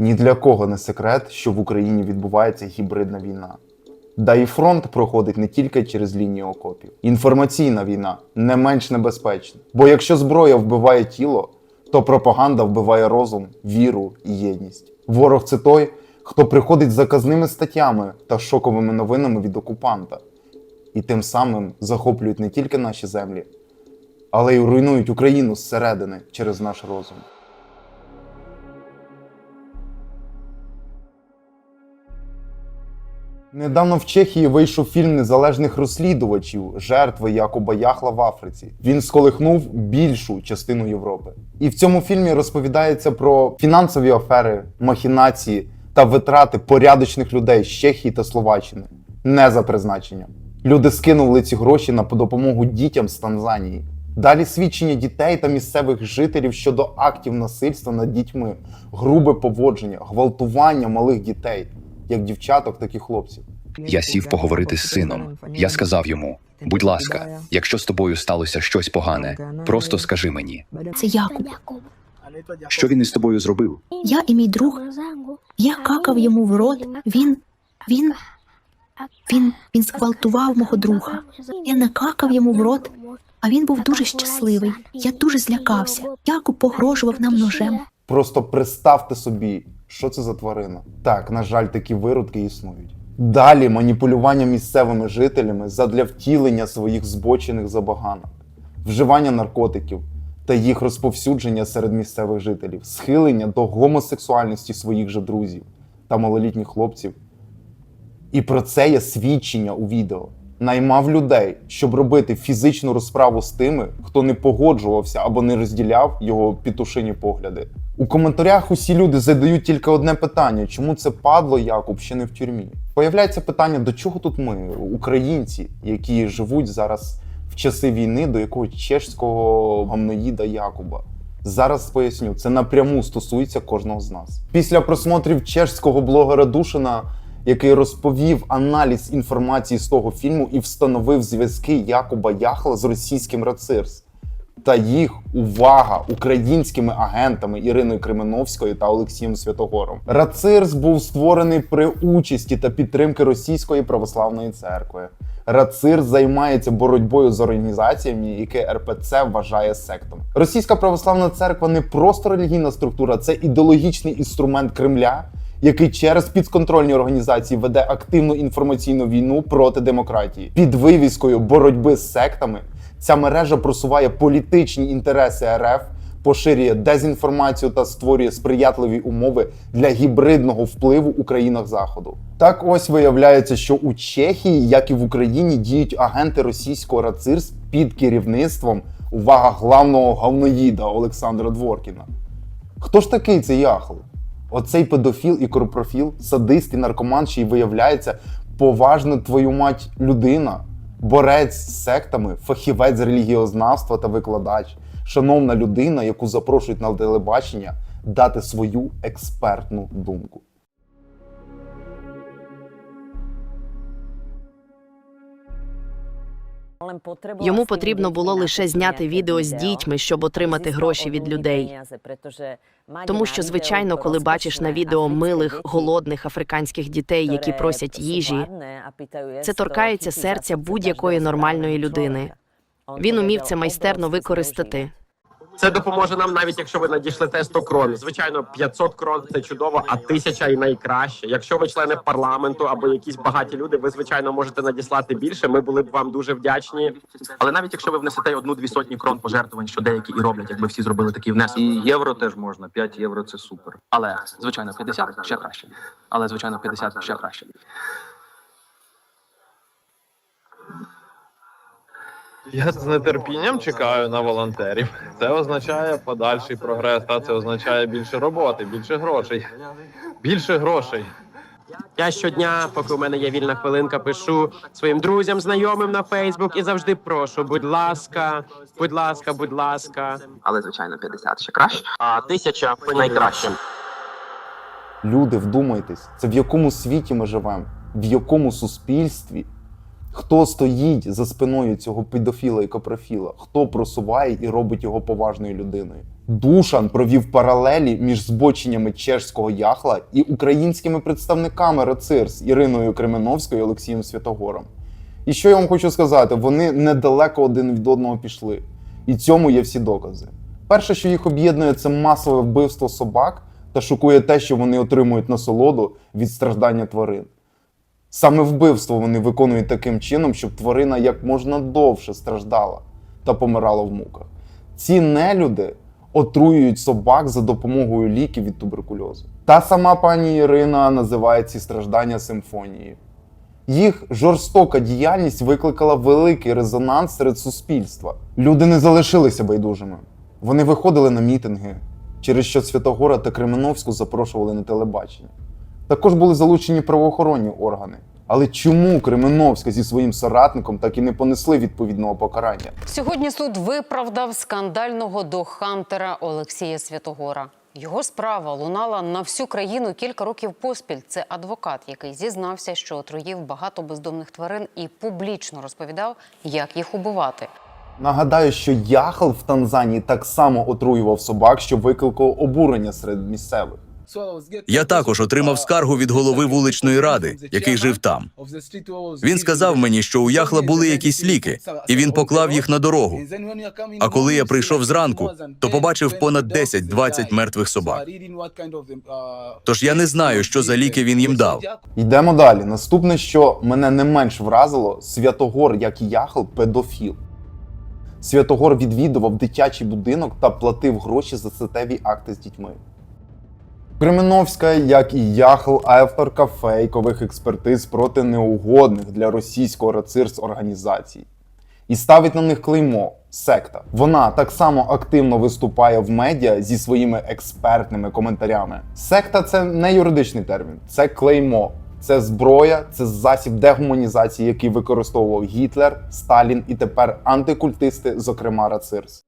Ні для кого не секрет, що в Україні відбувається гібридна війна. Да і фронт проходить не тільки через лінію окопів. Інформаційна війна не менш небезпечна. Бо якщо зброя вбиває тіло, то пропаганда вбиває розум, віру і єдність. Ворог це той, хто приходить з заказними статтями та шоковими новинами від окупанта, і тим самим захоплюють не тільки наші землі, але й руйнують Україну зсередини через наш розум. Недавно в Чехії вийшов фільм незалежних розслідувачів жертви Якуба Яхла в Африці. Він сколихнув більшу частину Європи. І в цьому фільмі розповідається про фінансові афери, махінації та витрати порядочних людей з Чехії та Словаччини не за призначенням. Люди скинули ці гроші на допомогу дітям з Танзанії. Далі свідчення дітей та місцевих жителів щодо актів насильства над дітьми, грубе поводження, гвалтування малих дітей, як дівчаток, так і хлопців. Я сів поговорити з сином. Я сказав йому: будь ласка, якщо з тобою сталося щось погане, просто скажи мені, Це Якуб. що він із тобою зробив. Я і мій друг. Я какав йому в рот. Він. Він. Він. Він зґвалтував мого друга. Я накакав йому в рот, а він був дуже щасливий. Я дуже злякався. Якуб погрожував нам ножем. Просто представте собі, що це за тварина. Так, на жаль, такі виродки існують. Далі маніпулювання місцевими жителями задля втілення своїх збочених забаганок, вживання наркотиків та їх розповсюдження серед місцевих жителів, схилення до гомосексуальності своїх же друзів та малолітніх хлопців. І про це є свідчення у відео. Наймав людей, щоб робити фізичну розправу з тими, хто не погоджувався або не розділяв його пітушині погляди. У коментарях усі люди задають тільки одне питання: чому це падло Якуб ще не в тюрмі? Появляється питання, до чого тут ми, українці, які живуть зараз в часи війни до якогось чешського гамноїда Якуба. Зараз поясню, це напряму стосується кожного з нас. Після просмотрів чешського блогера Душина, який розповів аналіз інформації з того фільму і встановив зв'язки Якуба Яхла з російським Рацирс та їх увага українськими агентами Іриною Кременовською та Олексієм Святогором. Рацирс був створений при участі та підтримки Російської православної церкви. Рацир займається боротьбою з організаціями, які РПЦ вважає сектом. Російська православна церква не просто релігійна структура, це ідеологічний інструмент Кремля, який через підконтрольні організації веде активну інформаційну війну проти демократії під вивіскою боротьби з сектами. Ця мережа просуває політичні інтереси РФ, поширює дезінформацію та створює сприятливі умови для гібридного впливу у країнах заходу. Так ось виявляється, що у Чехії, як і в Україні, діють агенти російського рацирс під керівництвом увага главного говноїда Олександра Дворкіна. Хто ж такий цей яхл? Оцей педофіл і корпрофіл, садист і наркоман, ще й виявляється поважна твою мать людина, борець з сектами, фахівець релігіознавства та викладач, шановна людина, яку запрошують на телебачення дати свою експертну думку. Йому потрібно було лише зняти відео з дітьми, щоб отримати гроші від людей. Тому що, звичайно, коли бачиш на відео милих, голодних африканських дітей, які просять їжі, це торкається серця будь-якої нормальної людини. Він умів це майстерно використати. Це допоможе нам, навіть якщо ви надішлете 100 крон. Звичайно, 500 крон це чудово, а тисяча і найкраще. Якщо ви члени парламенту або якісь багаті люди, ви звичайно можете надіслати більше. Ми були б вам дуже вдячні. Але навіть якщо ви внесете одну-дві сотні крон пожертвувань, що деякі і роблять, якби всі зробили такий внесок. І євро теж можна, 5 євро це супер. Але звичайно, 50 ще краще. Але звичайно, 50 ще краще. Я з нетерпінням чекаю на волонтерів. Це означає подальший прогрес, та це означає більше роботи, більше грошей. Більше грошей. Я щодня, поки у мене є вільна хвилинка, пишу своїм друзям, знайомим на Фейсбук і завжди прошу, будь ласка, будь ласка, будь ласка. Але звичайно, 50 ще краще. А тисяча найкраще. Люди, вдумайтесь, це в якому світі ми живемо, в якому суспільстві, хто стоїть за спиною цього педофіла і копрофіла, хто просуває і робить його поважною людиною. Душан провів паралелі між збоченнями чешського яхла і українськими представниками РАЦИРС Іриною Кременовською і Олексієм Святогором. І що я вам хочу сказати, вони недалеко один від одного пішли. І цьому є всі докази. Перше, що їх об'єднує, це масове вбивство собак та шокує те, що вони отримують насолоду від страждання тварин. Саме вбивство вони виконують таким чином, щоб тварина як можна довше страждала та помирала в муках. Ці нелюди отруюють собак за допомогою ліків від туберкульозу. Та сама пані Ірина називає ці страждання симфонією. Їх жорстока діяльність викликала великий резонанс серед суспільства. Люди не залишилися байдужими. Вони виходили на мітинги, через що Святогора та Кременовську запрошували на телебачення. Також були залучені правоохоронні органи. Але чому Кременовська зі своїм соратником так і не понесли відповідного покарання? Сьогодні суд виправдав скандального дохантера Олексія Святогора. Його справа лунала на всю країну кілька років поспіль. Це адвокат, який зізнався, що отруїв багато бездомних тварин і публічно розповідав, як їх убивати. Нагадаю, що Яхал в Танзанії так само отруював собак, що викликав обурення серед місцевих. Я також отримав скаргу від голови вуличної ради, який жив там. Він сказав мені, що у Яхла були якісь ліки, і він поклав їх на дорогу. А коли я прийшов зранку, то побачив понад 10-20 мертвих собак. Тож я не знаю, що за ліки він їм дав. Йдемо далі. Наступне, що мене не менш вразило, Святогор, як і Яхал, педофіл. Святогор відвідував дитячий будинок та платив гроші за статеві акти з дітьми. Кременовська, як і Яхл, авторка фейкових експертиз проти неугодних для російського рацирс організацій. І ставить на них клеймо секта. Вона так само активно виступає в медіа зі своїми експертними коментарями. Секта це не юридичний термін, це клеймо. Це зброя, це засіб дегуманізації, який використовував Гітлер, Сталін і тепер антикультисти, зокрема Рацирс.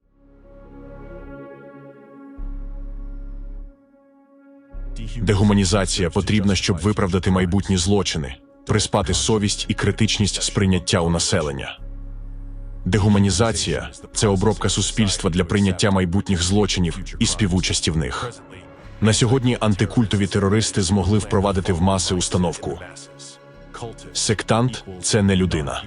Дегуманізація потрібна, щоб виправдати майбутні злочини, приспати совість і критичність сприйняття у населення. Дегуманізація це обробка суспільства для прийняття майбутніх злочинів і співучасті в них. На сьогодні антикультові терористи змогли впровадити в маси установку. Сектант це не людина.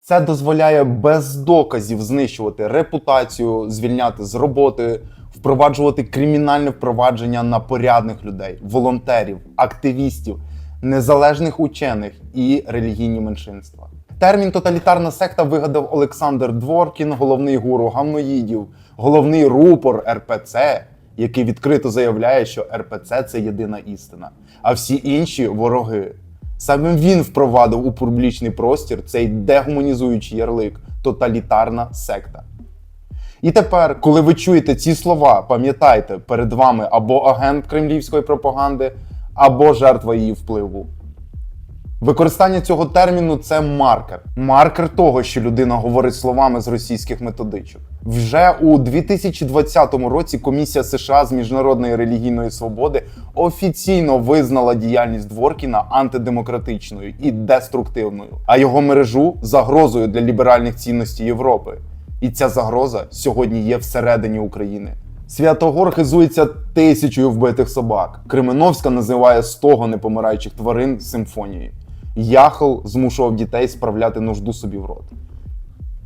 Це дозволяє без доказів знищувати репутацію, звільняти з роботи, впроваджувати кримінальне впровадження на порядних людей, волонтерів, активістів, незалежних учених і релігійні меншинства. Термін тоталітарна секта вигадав Олександр Дворкін, головний гуру гамноїдів, головний рупор РПЦ, який відкрито заявляє, що РПЦ це єдина істина, а всі інші вороги. Саме він впровадив у публічний простір цей дегуманізуючий ярлик тоталітарна секта. І тепер, коли ви чуєте ці слова, пам'ятайте, перед вами або агент кремлівської пропаганди, або жертва її впливу. Використання цього терміну це маркер. Маркер того, що людина говорить словами з російських методичок. Вже у 2020 році Комісія США з міжнародної релігійної свободи офіційно визнала діяльність Дворкіна антидемократичною і деструктивною, а його мережу загрозою для ліберальних цінностей Європи. І ця загроза сьогодні є всередині України. Святогор хизується тисячою вбитих собак. Кременовська називає стого непомираючих тварин симфонією. Яхл змушував дітей справляти нужду собі в рот.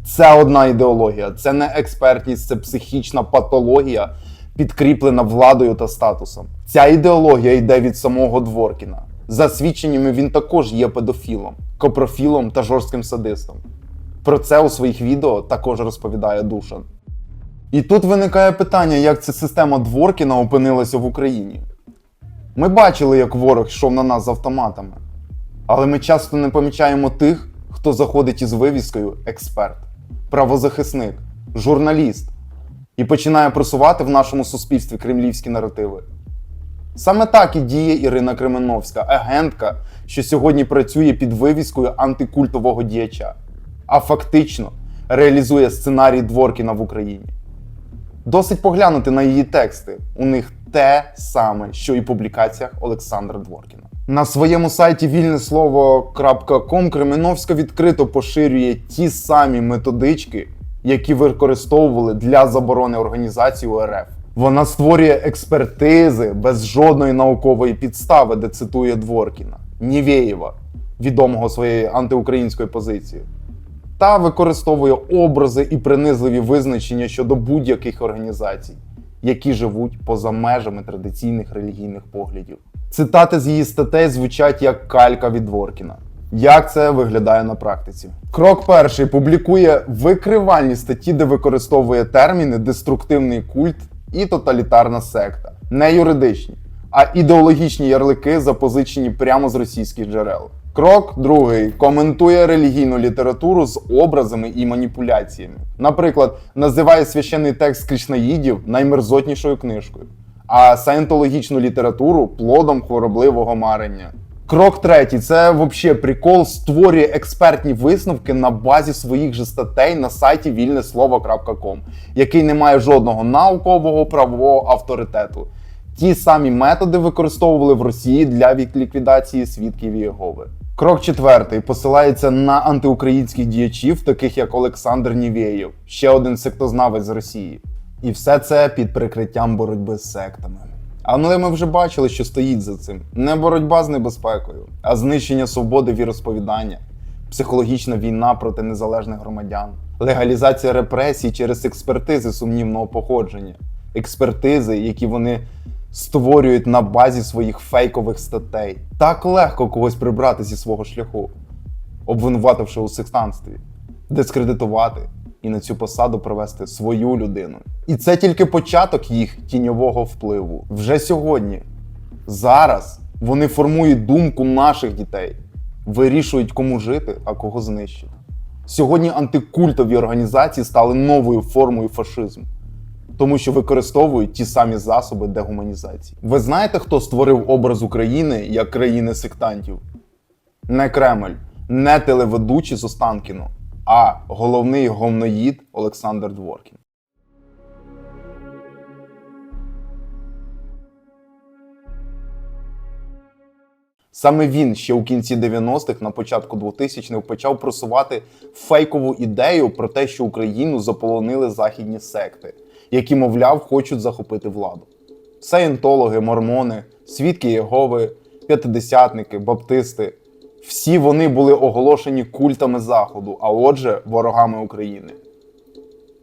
Це одна ідеологія, це не експертність, це психічна патологія, підкріплена владою та статусом. Ця ідеологія йде від самого Дворкіна. За свідченнями він також є педофілом, копрофілом та жорстким садистом. Про це у своїх відео також розповідає Душан. І тут виникає питання, як ця система Дворкіна опинилася в Україні. Ми бачили, як ворог йшов на нас з автоматами, але ми часто не помічаємо тих, хто заходить із вивіскою експерт, правозахисник, журналіст і починає просувати в нашому суспільстві кремлівські наративи. Саме так і діє Ірина Кременовська, агентка, що сьогодні працює під вивіскою антикультового діяча, а фактично реалізує сценарій Дворкіна в Україні. Досить поглянути на її тексти. У них те саме, що і в публікаціях Олександра Дворкіна. На своєму сайті вільнеслово.ком Кременовська відкрито поширює ті самі методички, які використовували для заборони організації УРФ. Вона створює експертизи без жодної наукової підстави, де цитує Дворкіна, Нівєєва, відомого своєю антиукраїнською позицією, та використовує образи і принизливі визначення щодо будь-яких організацій, які живуть поза межами традиційних релігійних поглядів. Цитати з її статей звучать як калька від Дворкіна. Як це виглядає на практиці? Крок перший публікує викривальні статті, де використовує терміни деструктивний культ і тоталітарна секта, не юридичні, а ідеологічні ярлики, запозичені прямо з російських джерел. Крок другий коментує релігійну літературу з образами і маніпуляціями. Наприклад, називає священний текст Кришнаїдів наймерзотнішою книжкою, а саєнтологічну літературу плодом хворобливого марення. Крок третій це взагалі прикол створює експертні висновки на базі своїх же статей на сайті вільнеслово.ком, який не має жодного наукового правового авторитету. Ті самі методи використовували в Росії для від- ліквідації свідків Єгови. Крок четвертий посилається на антиукраїнських діячів, таких як Олександр Нівєєв, ще один сектознавець з Росії. І все це під прикриттям боротьби з сектами. Але ми вже бачили, що стоїть за цим не боротьба з небезпекою, а знищення свободи віросповідання, психологічна війна проти незалежних громадян, легалізація репресій через експертизи сумнівного походження, експертизи, які вони створюють на базі своїх фейкових статей. Так легко когось прибрати зі свого шляху, обвинувативши у сектанстві, дискредитувати і на цю посаду привести свою людину. І це тільки початок їх тіньового впливу. Вже сьогодні, зараз вони формують думку наших дітей, вирішують, кому жити, а кого знищити. Сьогодні антикультові організації стали новою формою фашизму, тому що використовують ті самі засоби дегуманізації. Ви знаєте, хто створив образ України як країни сектантів? Не Кремль, не телеведучий з Останкіно, а головний говноїд Олександр Дворкін. Саме він ще у кінці 90-х, на початку 2000-х почав просувати фейкову ідею про те, що Україну заполонили західні секти, які, мовляв, хочуть захопити владу. Саєнтологи, мормони, свідки Єгови, п'ятидесятники, баптисти всі вони були оголошені культами Заходу, а отже, ворогами України.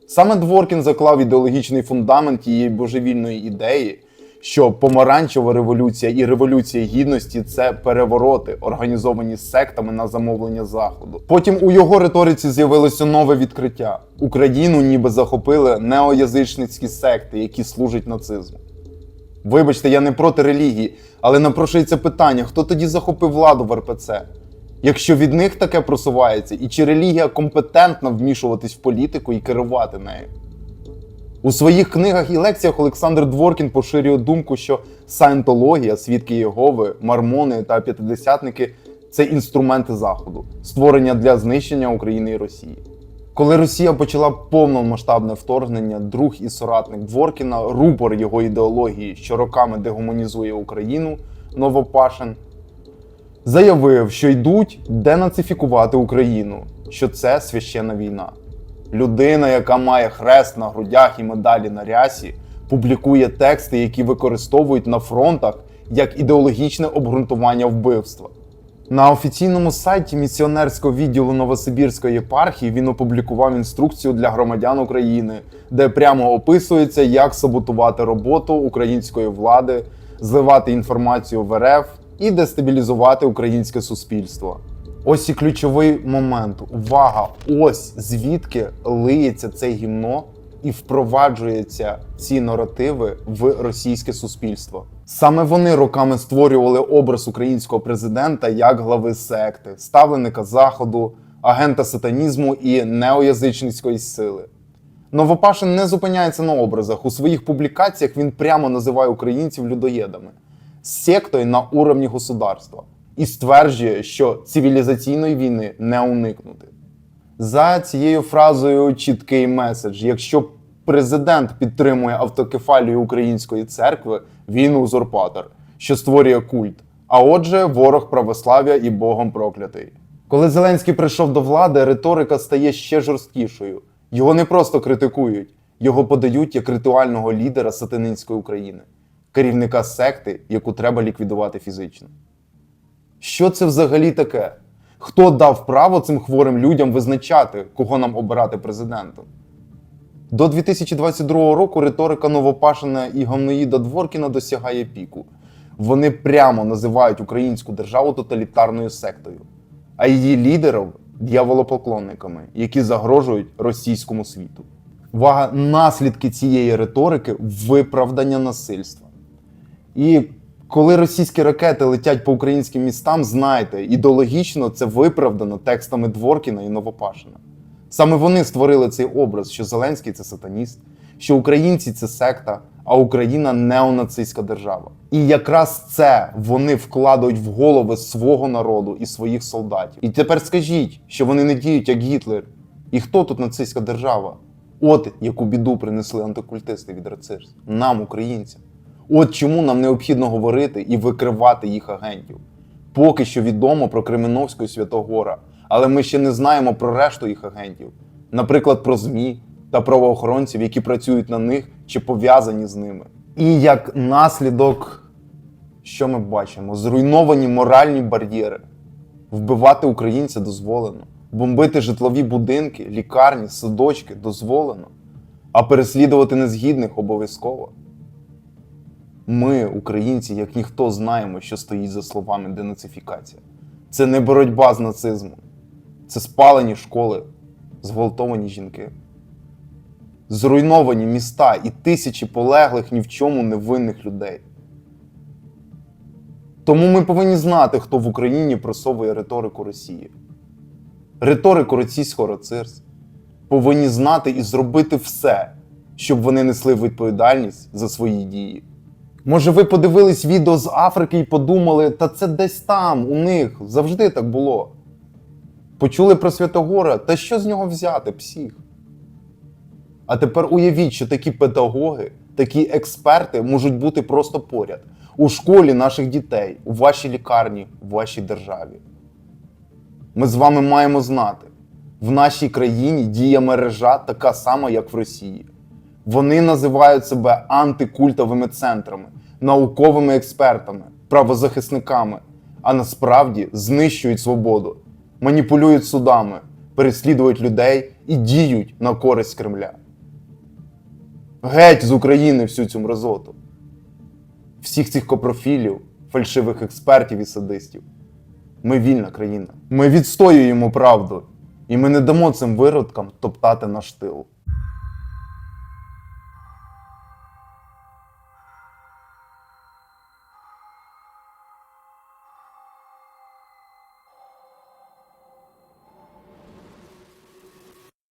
Саме Дворкін заклав ідеологічний фундамент її божевільної ідеї, що помаранчева революція і революція гідності це перевороти, організовані сектами на замовлення заходу. Потім у його риториці з'явилося нове відкриття: Україну ніби захопили неоязичницькі секти, які служать нацизму. Вибачте, я не проти релігії, але напрошується питання: хто тоді захопив владу в РПЦ? Якщо від них таке просувається, і чи релігія компетентна вмішуватись в політику і керувати нею? У своїх книгах і лекціях Олександр Дворкін поширює думку, що саєнтологія, свідки Єгови, мормони та п'ятидесятники це інструменти Заходу, створення для знищення України і Росії. Коли Росія почала повномасштабне вторгнення, друг і соратник Дворкіна, рупор його ідеології, що роками дегуманізує Україну, Новопашин, заявив, що йдуть денацифікувати Україну, що це священна війна. Людина, яка має хрест на грудях і медалі на рясі, публікує тексти, які використовують на фронтах як ідеологічне обґрунтування вбивства. На офіційному сайті місіонерського відділу Новосибірської єпархії він опублікував інструкцію для громадян України, де прямо описується, як саботувати роботу української влади, зливати інформацію в РФ і дестабілізувати українське суспільство. Ось і ключовий момент. Увага! Ось звідки лиється це гімно і впроваджуються ці наративи в російське суспільство. Саме вони роками створювали образ українського президента як глави секти, ставленика заходу, агента сатанізму і неоязичницької сили. Новопашин не зупиняється на образах. У своїх публікаціях він прямо називає українців людоєдами, сектою на уровні государства і стверджує, що цивілізаційної війни не уникнути. За цією фразою чіткий меседж: якщо президент підтримує автокефалію української церкви, він узурпатор, що створює культ. А отже, ворог православ'я і Богом проклятий. Коли Зеленський прийшов до влади, риторика стає ще жорсткішою. Його не просто критикують, його подають як ритуального лідера сатанинської України, керівника секти, яку треба ліквідувати фізично. Що це взагалі таке? Хто дав право цим хворим людям визначати, кого нам обирати президентом? До 2022 року риторика Новопашина і Гамноїда Дворкіна досягає піку. Вони прямо називають українську державу тоталітарною сектою, а її лідерів дьяволопоклонниками, які загрожують російському світу. Увага, наслідки цієї риторики виправдання насильства. І коли російські ракети летять по українським містам, знайте, ідеологічно це виправдано текстами Дворкіна і Новопашина. Саме вони створили цей образ, що Зеленський це сатаніст, що українці це секта, а Україна неонацистська держава. І якраз це вони вкладають в голови свого народу і своїх солдатів. І тепер скажіть, що вони не діють як Гітлер. І хто тут нацистська держава? От яку біду принесли антикультисти від РЦИРС. Нам, українцям. От чому нам необхідно говорити і викривати їх агентів. Поки що відомо про Кременовську і Святогора, але ми ще не знаємо про решту їх агентів, наприклад, про ЗМІ та правоохоронців, які працюють на них чи пов'язані з ними. І як наслідок, що ми бачимо? Зруйновані моральні бар'єри. Вбивати українця дозволено, бомбити житлові будинки, лікарні, садочки дозволено, а переслідувати незгідних обов'язково. Ми, українці, як ніхто знаємо, що стоїть за словами денацифікація. Це не боротьба з нацизмом, це спалені школи, зґвалтовані жінки, зруйновані міста і тисячі полеглих ні в чому невинних людей. Тому ми повинні знати, хто в Україні просовує риторику Росії, риторику російського РОЦИРС. Повинні знати і зробити все, щоб вони несли відповідальність за свої дії. Може, ви подивились відео з Африки і подумали, та це десь там, у них завжди так було. Почули про Святогора, та що з нього взяти, псих? А тепер уявіть, що такі педагоги, такі експерти можуть бути просто поряд у школі наших дітей, у вашій лікарні, у вашій державі. Ми з вами маємо знати, в нашій країні діє мережа така сама, як в Росії. Вони називають себе антикультовими центрами, науковими експертами, правозахисниками, а насправді знищують свободу, маніпулюють судами, переслідують людей і діють на користь Кремля. Геть з України всю цю мразоту. Всіх цих копрофілів, фальшивих експертів і садистів. Ми вільна країна. Ми відстоюємо правду, і ми не дамо цим виродкам топтати наш тил.